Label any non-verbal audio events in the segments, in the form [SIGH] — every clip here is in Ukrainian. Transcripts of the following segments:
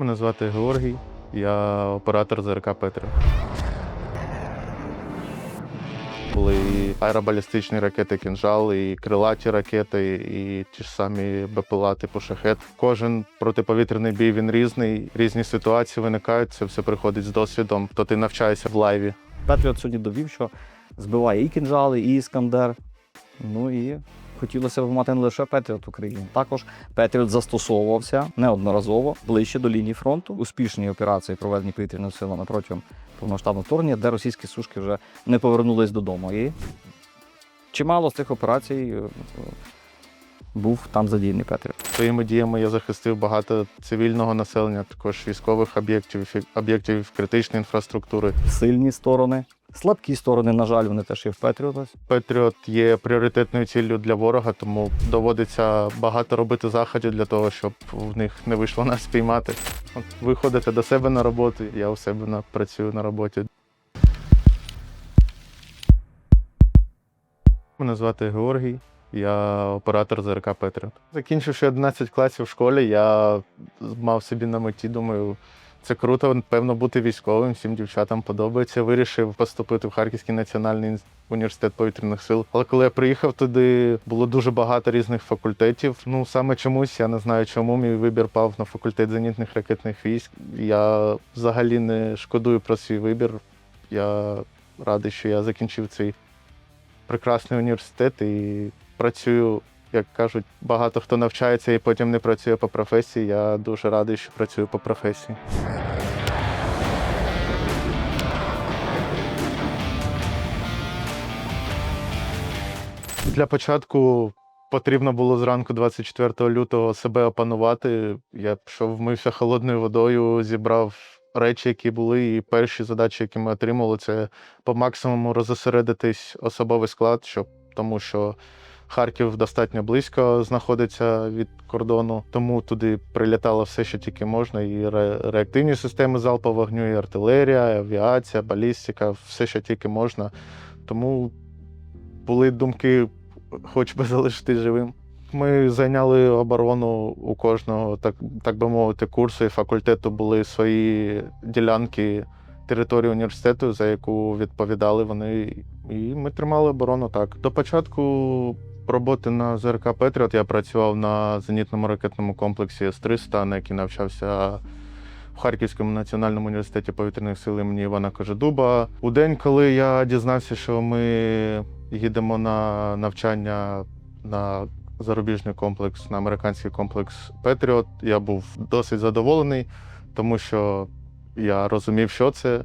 Мене звати Георгій, я оператор ЗРК Петрів. Були і аеробалістичні ракети кінжал, і крилаті ракети, і ті ж самі БПЛА типу шахет. Кожен протиповітряний бій він різний, різні ситуації виникають. Це все приходить з досвідом. То ти навчаєшся в лайві. Петріот сьогодні довів, що збиває і кінжали, і іскандер. Ну і хотілося б мати не лише Петріот в Україні. Також Петріот застосовувався неодноразово ближче до лінії фронту. Успішні операції, проведені повітряними силами протягом повноштабного вторгнення, де російські сушки вже не повернулись додому. І чимало з цих операцій е, був там задіяний Петріот. Своїми діями я захистив багато цивільного населення, також військових об'єктів, об'єктів критичної інфраструктури. Сильні сторони, слабкі сторони, на жаль, вони теж є в Петріота. Петріот є пріоритетною ціллю для ворога, тому доводиться багато робити заходів для того, щоб в них не вийшло нас спіймати. От ви ходите до себе на роботу, я у себе на, працюю на роботі. Мене звати Георгій, я оператор ЗРК Петріот. Закінчивши 11 класів в школі, я мав собі на меті, думаю, це круто, певно, бути військовим, всім дівчатам подобається. Вирішив поступити в Харківський національний університет повітряних сил. Але коли я приїхав туди, було дуже багато різних факультетів. Ну саме чомусь, я не знаю чому, мій вибір пав на факультет зенітних ракетних військ. Я взагалі не шкодую про свій вибір. Я радий, що я закінчив цей прекрасний університет і працюю. Як кажуть, багато хто навчається і потім не працює по професії. Я дуже радий, що працюю по професії. Для початку потрібно було зранку 24 лютого себе опанувати. Я пішов, вмився холодною водою, зібрав речі, які були, і перші задачі, які ми отримали, це по максимуму розосередитись особовий склад, щоб тому що Харків достатньо близько знаходиться від кордону, тому туди прилітало все, що тільки можна, і ре- реактивні системи залпового вогню, і артилерія, і авіація, балістика, все, що тільки можна. Тому були думки, хоч би [LAUGHS] залишитись живим. Ми зайняли оборону у кожного, так, так би мовити, курсу і факультету були свої ділянки території університету, за яку відповідали вони. І ми тримали оборону так. До початку роботи на ЗРК Петріот я працював на зенітному ракетному комплексі С-300, на який навчався в Харківському національному університеті повітряних сил імені Івана Кожедуба. У день, коли я дізнався, що ми їдемо на навчання на зарубіжний комплекс, на американський комплекс Петріот, я був досить задоволений, тому що я розумів, що це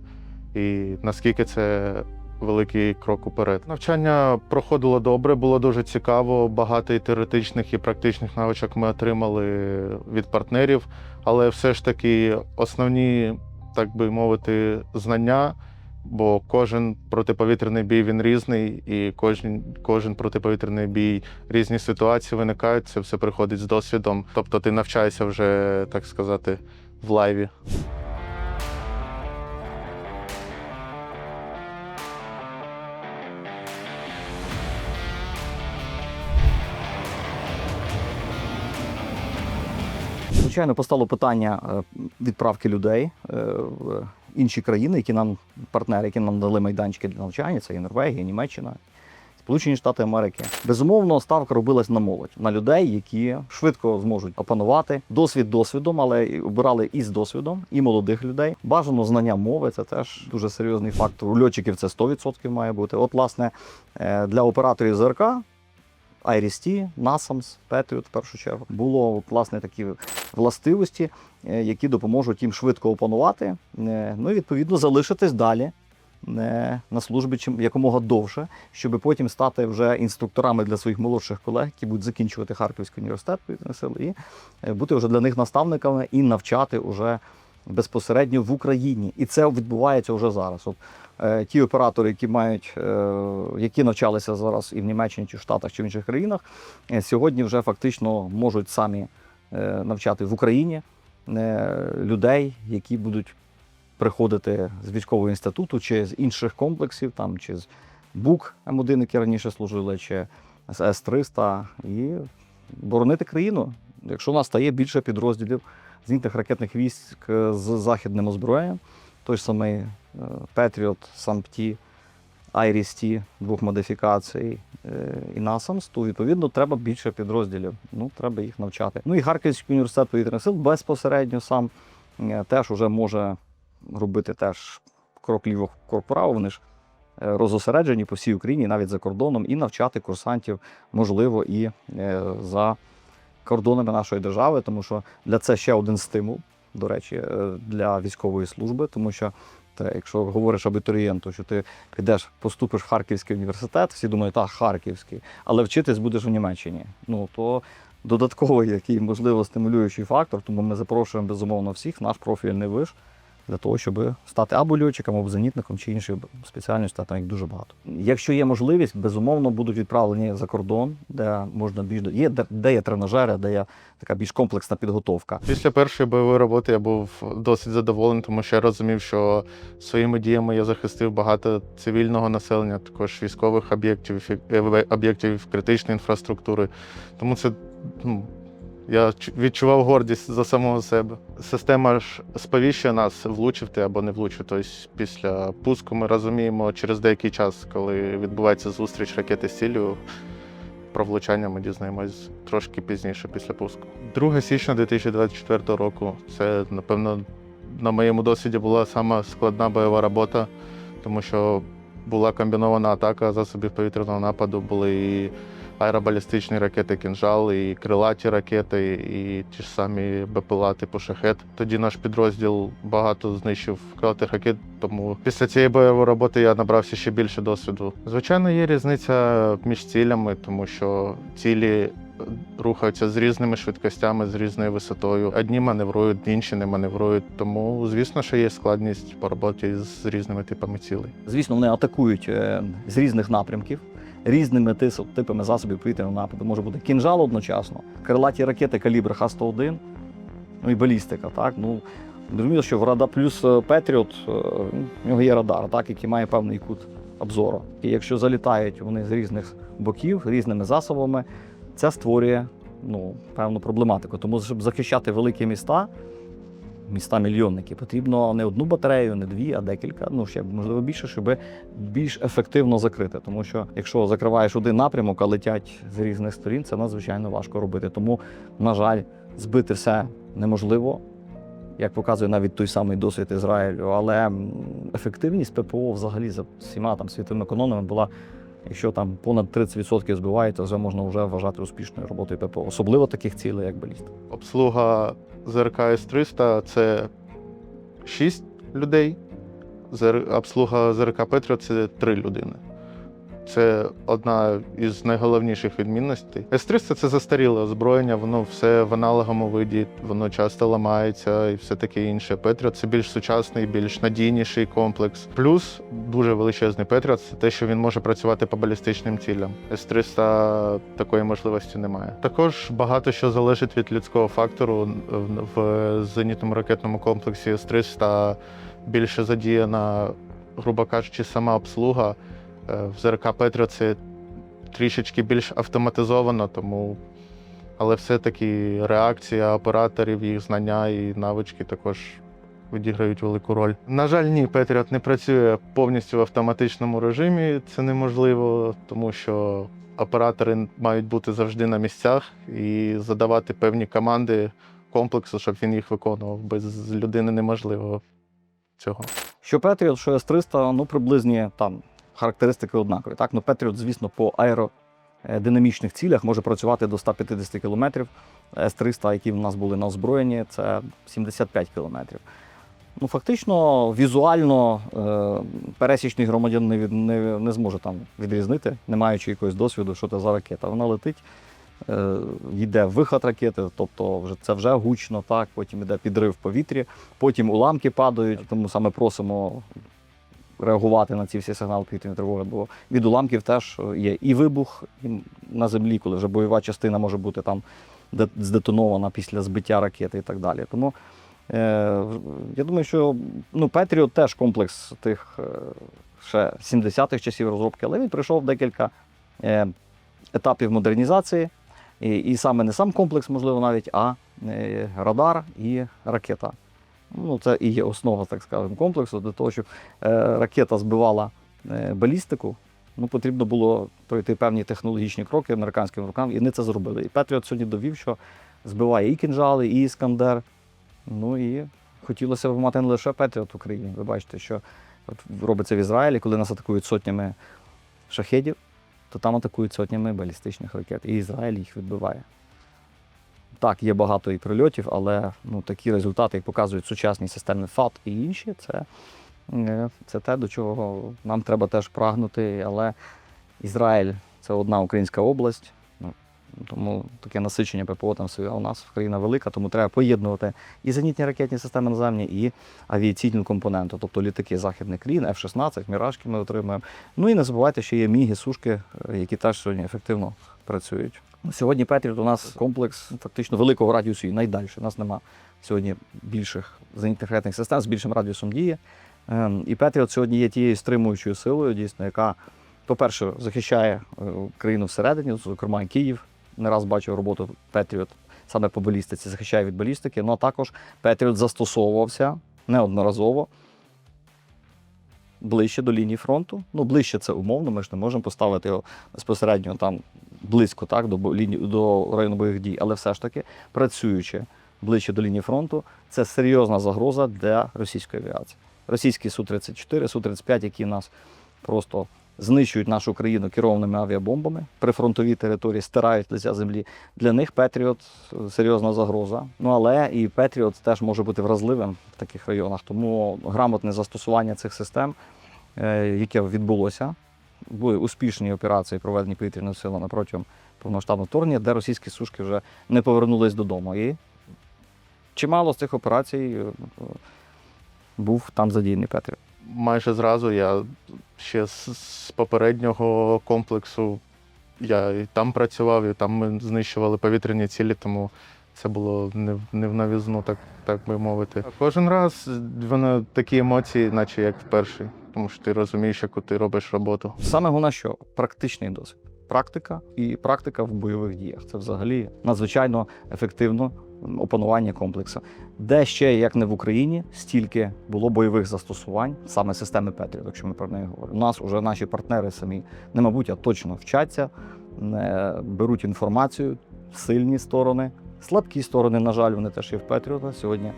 і наскільки це великий крок уперед. Навчання проходило добре, було дуже цікаво. Багато і теоретичних і практичних навичок ми отримали від партнерів, але все ж таки основні, так би мовити, знання. Бо кожен протиповітряний бій він різний, і кожен, кожен протиповітряний бій різні ситуації виникають. Це все приходить з досвідом. Тобто ти навчаєшся вже, так сказати, в лайві. Звичайно, постало питання е, відправки людей е, в інші країни, які нам партнери, які нам дали майданчики для навчання. Це і Норвегія, і Німеччина, Сполучені Штати Америки. Безумовно, ставка робилась на молодь, на людей, які швидко зможуть опанувати досвід досвідом, але обирали і з досвідом, і молодих людей. Бажано знання мови це теж дуже серйозний фактор. У льотчиків це 100% має бути. От, власне, е, для операторів ЗРК. IRIS-T, NASAMS, Patriot в першу чергу. Було власне такі властивості, е, які допоможуть їм швидко опанувати, е, ну і відповідно залишитись далі е, на службі якомога довше, щоб потім стати вже інструкторами для своїх молодших колег, які будуть закінчувати Харківський університет і бути вже для них наставниками і навчати вже безпосередньо в Україні. І це відбувається вже зараз. От, е, ті оператори, які мають, е, які навчалися зараз і в Німеччині, чи в Штатах, чи в інших країнах, е, сьогодні вже фактично можуть самі е, навчати в Україні е, людей, які будуть приходити з військового інституту чи з інших комплексів, там чи з БУК М1, які раніше служили, чи з С-300, і боронити країну. Якщо у нас стає більше підрозділів зенітних ракетних військ е, з західним озброєнням. Той ж самий е, Patriot, SAMP-T, IRIS-T двох модифікацій е, і NASAMS, то відповідно треба більше підрозділів. Ну, треба їх навчати. Ну і Харківський університет повітряних сил безпосередньо сам теж уже може робити теж крок ліво, крок право. Вони ж розосереджені по всій Україні, навіть за кордоном, і навчати курсантів можливо і за кордонами нашої держави, тому що для це ще один стимул, до речі, е, для військової служби, тому що. Та, якщо говориш абітурієнту, що ти підеш, поступиш в Харківський університет, всі думають, так, Харківський, але вчитись будеш у Німеччині. Ну то додатковий який, можливо, стимулюючий фактор, тому ми запрошуємо безумовно всіх, наш профільний виш, для того, щоб стати або льотчиком, або зенітником чи іншою спеціальністю, там їх дуже багато. Якщо є можливість, безумовно будуть відправлені за кордон, де можна більш є, де, де є тренажери, де є така більш комплексна підготовка. Після першої бойової роботи я був досить задоволений, тому що я розумів, що своїми діями я захистив багато цивільного населення, також військових об'єктів, е, об'єктів критичної інфраструктури. Тому це ну, я відчував гордість за самого себе. Система ж сповіщує нас, влучив ти або не влучив. Тобто після пуску ми розуміємо через деякий час, коли відбувається зустріч ракети з ціллю, про влучання ми дізнаємось трошки пізніше після пуску. 2 січня 2024 року це, напевно, на моєму досвіді була сама складна бойова робота, тому що була комбінована атака засобів повітряного нападу, були і аеробалістичні ракети кінжал, і крилаті ракети, і ті ж самі БПЛА типу шахет. Тоді наш підрозділ багато знищив крилатих ракет, тому після цієї бойової роботи я набрався ще більше досвіду. Звичайно, є різниця між цілями, тому що цілі рухаються з різними швидкостями, з різною висотою. Одні маневрують, інші не маневрують. Тому, звісно, що є складність по роботі з різними типами цілей. Звісно, вони атакують е, з різних напрямків, різними типами засобів повітряного нападу. Може бути кінжал одночасно, крилаті ракети калібр Х-101, ну і балістика. Так? Ну, зрозуміло, що в Рада плюс е, Петріот, е, в нього є радар, так, який має певний кут обзору. І якщо залітають вони з різних боків, різними засобами, це створює ну, певну проблематику. Тому, щоб захищати великі міста, міста мільйонники, потрібно не одну батарею, не дві, а декілька, ну ще можливо більше, щоб більш ефективно закрити. Тому що якщо закриваєш один напрямок, а летять з різних сторін, це надзвичайно важко робити. Тому, на жаль, збити все неможливо. Як показує навіть той самий досвід Ізраїлю, але ефективність ППО взагалі за всіма там світовими економами була, якщо там понад 30% збивається, вже можна вже вважати успішною роботою ППО, особливо таких цілей, як Беліст. Обслуга ЗРК С-300 це 6 людей. Обслуга ЗРК Петріо це 3 людини. Це одна із найголовніших відмінностей. С-300 це застаріле озброєння, воно все в аналоговому виді, воно часто ламається і все таке інше. Петріот це більш сучасний, більш надійніший комплекс. Плюс дуже величезний Петріот це те, що він може працювати по балістичним цілям. С-300 такої можливості немає. Також багато що залежить від людського фактору. В- зенітному ракетному комплексі С-300 більше задіяна, грубо кажучи, сама обслуга. Е, В ЗРК Петріот це трішечки більш автоматизовано, тому. Але все-таки реакція операторів, їх знання і навички також відіграють велику роль. На жаль, ні, Петріот не працює повністю в автоматичному режимі. Це неможливо, тому що оператори мають бути завжди на місцях і задавати певні команди комплексу, щоб він їх виконував. Без людини неможливо цього. Що Петріот, що С-300, ну приблизні там характеристики однакові. Так, ну Петріот, звісно, по аеродинамічних цілях може працювати до 150 км. С-300, які в нас були на озброєнні, це 75 км. Ну, фактично, візуально е, пересічний громадян не, не, не зможе там відрізнити, не маючи якогось досвіду, що це за ракета. Вона летить, е, йде виход ракети, тобто вже, це вже гучно, так, потім йде підрив в повітрі, потім уламки падають, тому саме просимо реагувати на ці всі сигнали повітряної тривоги, бо від уламків теж є і вибух і на землі, коли вже бойова частина може бути там здетонована після збиття ракети і так далі. Тому е, я думаю, що ну, Петріот теж комплекс тих е, ще 70-х часів розробки, але він пройшов декілька е, етапів модернізації. І, і саме не сам комплекс, можливо, навіть, а е, радар і ракета. Ну, це і є основа, так скажемо, комплексу для того, щоб е, ракета збивала е, балістику. Ну, потрібно було пройти певні технологічні кроки американським рукам, і вони це зробили. І Петріот сьогодні довів, що збиває і кінжали, і іскандер. Ну і хотілося б мати не лише Петріот в Україні. Ви бачите, що от робиться в Ізраїлі, коли нас атакують сотнями шахедів, то там атакують сотнями балістичних ракет. І Ізраїль їх відбиває. Так, є багато і прильотів, але ну, такі результати, як показують сучасні системи ФАТ і інші, це, е, це те, до чого нам треба теж прагнути. Але Ізраїль це одна українська область. Ну, тому таке насичення ППО там своє. У нас країна велика, тому треба поєднувати і зенітні ракетні системи наземні, і авіаційну компоненту, тобто літаки західних країн, F-16, Міражки ми отримуємо. Ну і не забувайте, що є міги, сушки, е, які теж сьогодні ефективно працюють. Сьогодні Петріот у нас комплекс фактично великого радіусу і найдальше. У нас нема сьогодні більших зенітних систем з більшим радіусом дії. Ем, І Петріот сьогодні є тією стримуючою силою, дійсно, яка, по-перше, захищає е, країну всередині, зокрема Київ. Не раз бачив роботу Петріот саме по балістиці, захищає від балістики. Ну а також Петріот застосовувався неодноразово ближче до лінії фронту. Ну, ближче це умовно, ми ж не можемо поставити його безпосередньо там близько так, до, лінії, до району бойових дій, але все ж таки, працюючи ближче до лінії фронту, це серйозна загроза для російської авіації. Російські Су-34, Су-35, які нас просто знищують нашу країну керованими авіабомбами, прифронтові території стирають лиця землі. Для них Петріот е, серйозна загроза. Ну але і Петріот теж може бути вразливим в таких районах. Тому грамотне застосування цих систем, е, яке відбулося, були успішні операції, проведені повітряними силами протягом повноштабного вторгнення, де російські сушки вже не повернулись додому. І чимало з цих операцій е, е, був там задіяний Петріот. Майже зразу я ще з, попереднього комплексу я і там працював, і там ми знищували повітряні цілі, тому це було не, в- не в новізну, так, так би мовити. Кожен раз воно такі емоції, наче як в перший, тому що ти розумієш, яку ти робиш роботу. Саме головне, що практичний досвід. Практика і практика в бойових діях. Це взагалі надзвичайно ефективно опанування комплексу. Де ще, як не в Україні, стільки було бойових застосувань саме системи Петріот, якщо ми про неї говоримо. У нас вже наші партнери самі не мабуть, а точно вчаться, не беруть інформацію, сильні сторони, слабкі сторони, на жаль, вони теж є в Петріота. Сьогодні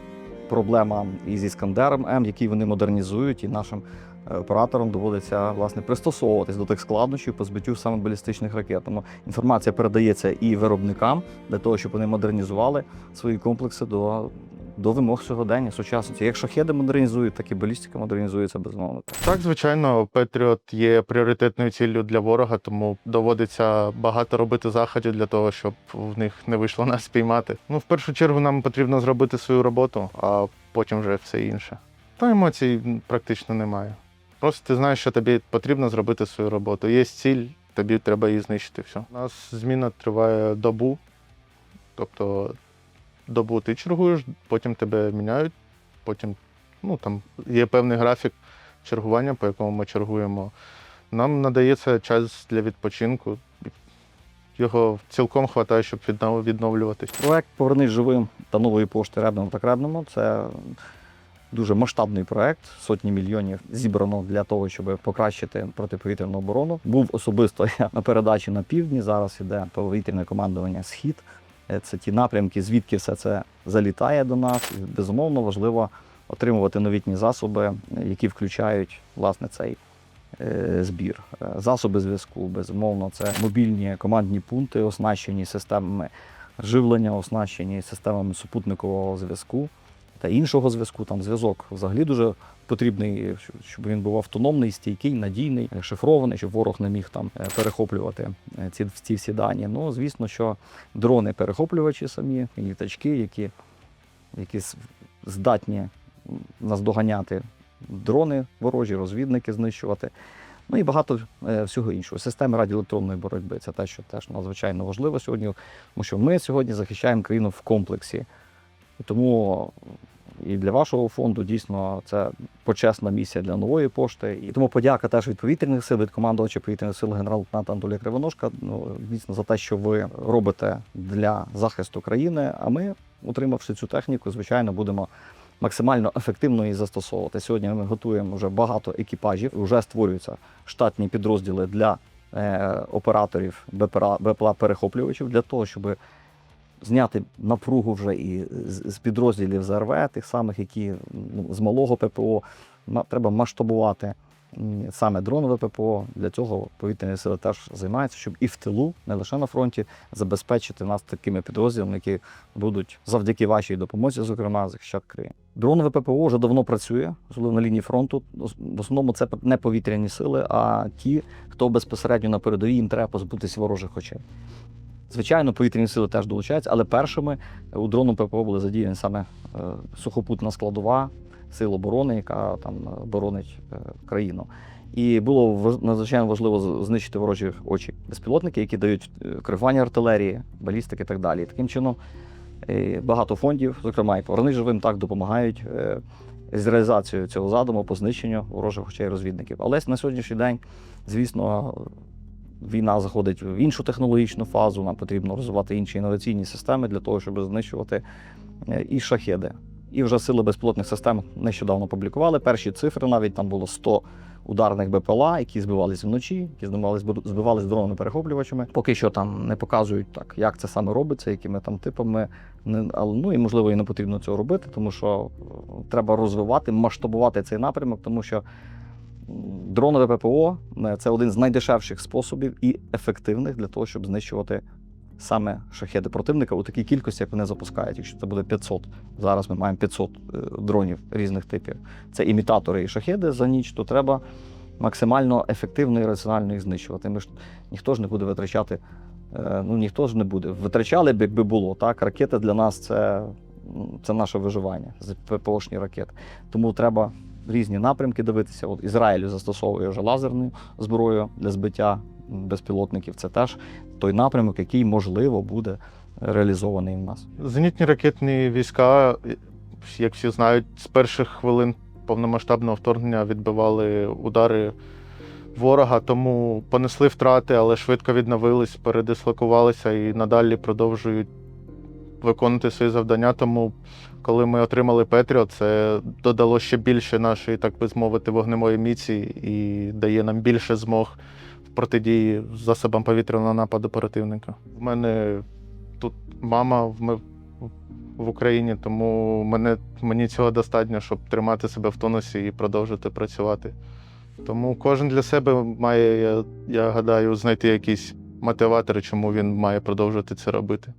проблема із Іскандером М, який вони модернізують, і нашим операторам доводиться власне пристосовуватись до тих складнощів по збиттю саме балістичних ракет. Тому інформація передається і виробникам для того, щоб вони модернізували свої комплекси до, до вимог сьогодення, сучасності. Як шахеди модернізують, так і балістика модернізується безумовно. Так, звичайно, Петріот є пріоритетною ціллю для ворога, тому доводиться багато робити заходів для того, щоб в них не вийшло нас спіймати. Ну, в першу чергу, нам потрібно зробити свою роботу, а потім вже все інше. Та емоцій практично немає. Просто ти знаєш, що тобі потрібно зробити свою роботу. Є ціль, тобі треба її знищити. Все. У нас зміна триває добу. Тобто добу ти чергуєш, потім тебе міняють, потім ну, там є певний графік чергування, по якому ми чергуємо. Нам надається час для відпочинку. Його цілком вистачає, щоб відновлюватись. Проект Повернись живим та нової пошти Ребному та Кребному це дуже масштабний проект. Сотні мільйонів зібрано для того, щоб покращити протиповітряну оборону. Був особисто [LAUGHS] я на передачі на півдні. Зараз іде повітряне командування Схід. Е, Це ті напрямки, звідки все це залітає до нас. І, безумовно, важливо отримувати новітні засоби, е, які включають власне цей е, збір. Засоби зв'язку, безумовно, це мобільні командні пункти, оснащені системами живлення, оснащені системами супутникового зв'язку та іншого зв'язку. Там зв'язок взагалі дуже потрібний, щоб- він був автономний, стійкий, надійний, шифрований, щоб ворог не міг там е, перехоплювати е, ці, ці всі дані. Ну, звісно, що дрони-перехоплювачі самі, і літачки, які, які здатні наздоганяти дрони ворожі, розвідники знищувати. Ну і багато е, всього іншого. Системи радіоелектронної боротьби це те, що теж надзвичайно важливо сьогодні, тому що ми сьогодні захищаємо країну в комплексі. Тому і для вашого фонду дійсно це почесна місія для нової пошти. І тому подяка теж від повітряних сил, від командувача повітряних сил генерал-лейтенанта Анатолія Кривоножка. Ну, дійсно за те, що ви робите для захисту країни. А ми, отримавши цю техніку, звичайно, будемо максимально ефективно її застосовувати. Сьогодні ми готуємо вже багато екіпажів, вже створюються штатні підрозділи для е, операторів БПЛА, БПЛА перехоплювачів для того, щоб зняти напругу вже і з, підрозділів ЗРВ, тих самих, які ну, з малого ППО треба масштабувати саме дронове ППО. Для цього повітряні сили теж займаються, щоб і в тилу, не лише на фронті, забезпечити нас такими підрозділами, які будуть завдяки вашій допомозі, зокрема, захищати країну. Дронове ППО вже давно працює, особливо на лінії фронту. В основному це не повітряні сили, а ті, хто безпосередньо на передовій їм треба позбутися ворожих очей. Звичайно, повітряні сили теж долучаються, але першими у дрону ППО були задіяні саме е, сухопутна складова сил оборони, яка там е, боронить е, країну. І було надзвичайно важливо знищити ворожі очі безпілотники, які дають керування артилерії, балістики і так далі. І таким чином багато фондів, зокрема і «Поверни живим, так допомагають з реалізацією цього задуму по знищенню ворожих очей розвідників. Але на сьогоднішній день, звісно, війна заходить в іншу технологічну фазу. Нам потрібно розвивати інші інноваційні системи для того, щоб знищувати е, і шахеди. І вже сили безпілотних систем нещодавно публікували перші цифри. Навіть там було 100 ударних БПЛА, які збивалися вночі, які збивались, збивались дронами перехоплювачами. Поки що там не показують так, як це саме робиться, якими там типами. Не- але, ну і можливо і не потрібно цього робити, тому що е, треба розвивати, масштабувати цей напрямок, тому що дронове ППО е, це один з найдешевших способів і ефективних для того, щоб знищувати саме шахеди противника у такій кількості, як вони запускають. Якщо це буде 500, зараз ми маємо 500 е, дронів різних типів. Це імітатори і шахеди за ніч, то треба максимально ефективно і раціонально їх знищувати. Ми ж ніхто ж не буде витрачати. е, Ну ніхто ж не буде. Витрачали б, якби було так. Ракети для нас це, це наше виживання, ППОшні ракети. Тому треба різні напрямки дивитися. От Ізраїль застосовує вже лазерну зброю для збиття безпілотників. Це теж той напрямок, який можливо буде реалізований в нас. Зенітні ракетні війська, як всі знають, з перших хвилин повномасштабного вторгнення відбивали удари ворога, тому понесли втрати, але швидко відновились, передислокувалися і надалі продовжують виконувати свої завдання. Тому, коли ми отримали Петріо, це додало ще більше нашої, так би мовити, вогневої міці і дає нам більше змог в протидії засобам повітряного нападу противника. У мене тут мама в, в Україні, тому мене, мені цього достатньо, щоб тримати себе в тонусі і продовжити працювати. Тому кожен для себе має, я, я гадаю, знайти якісь мотиватори, чому він має продовжувати це робити.